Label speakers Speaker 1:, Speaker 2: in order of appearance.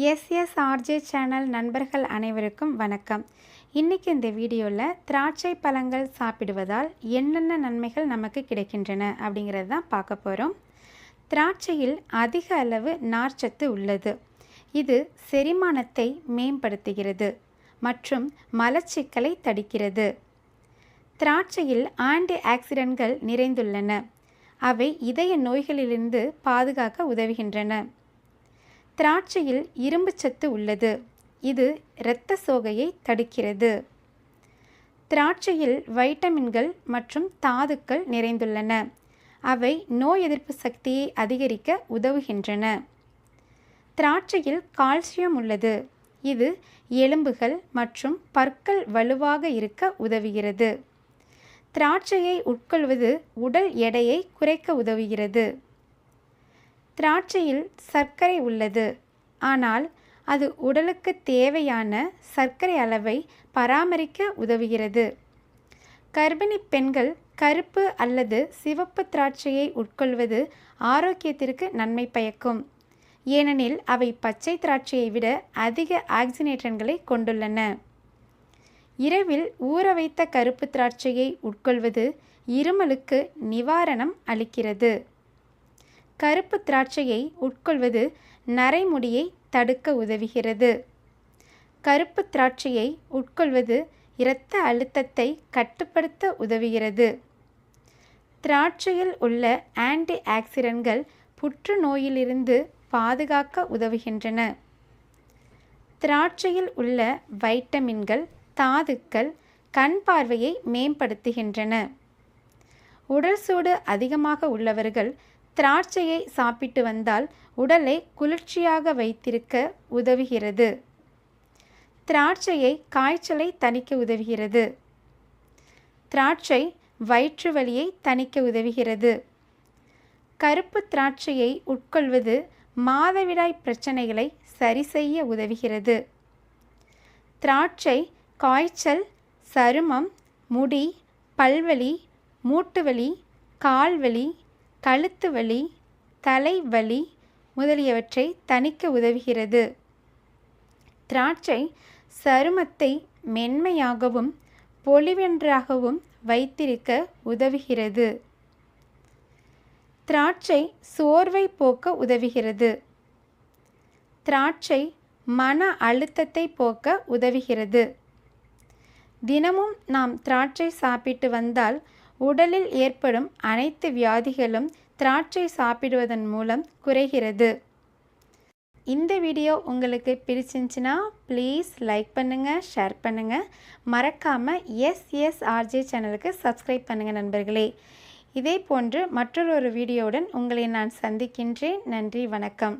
Speaker 1: எஸ்எஸ்ஆர்ஜே channel நண்பர்கள் அனைவருக்கும் வணக்கம். இன்றைக்கி இந்த வீடியோவில் திராட்சை பழங்கள் சாப்பிடுவதால் என்னென்ன நன்மைகள் நமக்கு கிடைக்கின்றன அப்படிங்கிறது தான் பார்க்க போகிறோம் திராட்சையில் அதிக அளவு நார்ச்சத்து உள்ளது. இது செரிமானத்தை மேம்படுத்துகிறது மற்றும் மலச்சிக்கலை தடுக்கிறது. திராட்சையில் ஆன்டி ஆக்சிடென்ட்கள் நிறைந்துள்ளன. அவை இதய நோய்களிலிருந்து பாதுகாக்க உதவுகின்றன. திராட்சையில் இரும்புச்சத்து உள்ளது. இது இரத்த சோகையை தடுக்கிறது. திராட்சையில் வைட்டமின்கள் மற்றும் தாதுக்கள் நிறைந்துள்ளன. அவை நோய் எதிர்ப்பு சக்தியை அதிகரிக்க உதவுகின்றன. திராட்சையில் கால்சியம் உள்ளது. இது எலும்புகள் மற்றும் பற்கள் வலுவாக இருக்க உதவுகிறது. திராட்சையை உட்கொள்வது உடல் எடையை குறைக்க உதவுகிறது. திராட்சையில் சர்க்கரை உள்ளது. ஆனால் அது உடலுக்கு தேவையான சர்க்கரை அளவை பராமரிக்க உதவுகிறது. கர்ப்பிணி பெண்கள் கருப்பு அல்லது சிவப்பு திராட்சையை உட்கொள்வது ஆரோக்கியத்திற்கு நன்மை பயக்கும். ஏனெனில் அவை பச்சை திராட்சையை விட அதிக ஆக்சினேட்டன்களை கொண்டுள்ளன. இரவில் ஊற வைத்த கருப்பு திராட்சையை உட்கொள்வது இருமலுக்கு நிவாரணம் அளிக்கிறது. கருப்பு திராட்சையை உட்கொள்வது நரைமுடியை தடுக்க உதவுகிறது. கருப்பு திராட்சையை உட்கொள்வது இரத்த அழுத்தத்தை கட்டுப்படுத்த உதவுகிறது. திராட்சையில் உள்ள ஆன்டி ஆக்சிடென்ட்கள் புற்றுநோயிலிருந்து பாதுகாக்க உதவுகின்றன. திராட்சையில் உள்ள வைட்டமின்கள் தாதுக்கள் கண் பார்வையை மேம்படுத்துகின்றன. உடல் சூடு அதிகமாக உள்ளவர்கள் திராட்சையை சாப்பிட்டு வந்தால் உடலை குளிர்ச்சியாக வைத்திருக்க உதவுகிறது. திராட்சையை காய்ச்சலை தணிக்க உதவுகிறது. திராட்சை வயிற்று வலியை தணிக்க உதவுகிறது. கருப்பு திராட்சையை உட்கொள்வது மாதவிடாய் பிரச்சனைகளை சரி செய்ய உதவுகிறது. திராட்சை காய்ச்சல் சருமம் முடி பல்வலி மூட்டுவலி கால்வலி கழுத்து வலி தலைவலி முதலியவற்றை தணிக்க உதவுகிறது. திராட்சை சருமத்தை மென்மையாகவும் பொலிவென்றாகவும் வைத்திருக்க உதவுகிறது. திராட்சை சோர்வை போக்க உதவுகிறது. திராட்சை மன அழுத்தத்தை போக்க உதவுகிறது. தினமும் நாம் திராட்சை சாப்பிட்டு வந்தால் உடலில் ஏற்படும் அனைத்து வியாதிகளும் திராட்சை சாப்பிடுவதன் மூலம் குறைகிறது. இந்த வீடியோ உங்களுக்கு பிடிச்சிருந்துச்சின்னா ப்ளீஸ் லைக் பண்ணுங்கள் ஷேர் பண்ணுங்கள் மறக்காமல் எஸ் ஆர்ஜே சேனலுக்கு சப்ஸ்கிரைப் பண்ணுங்கள் நண்பர்களே. இதே போன்று மற்றொரு வீடியோவுடன் உங்களை நான் சந்திக்கின்றேன். நன்றி வணக்கம்.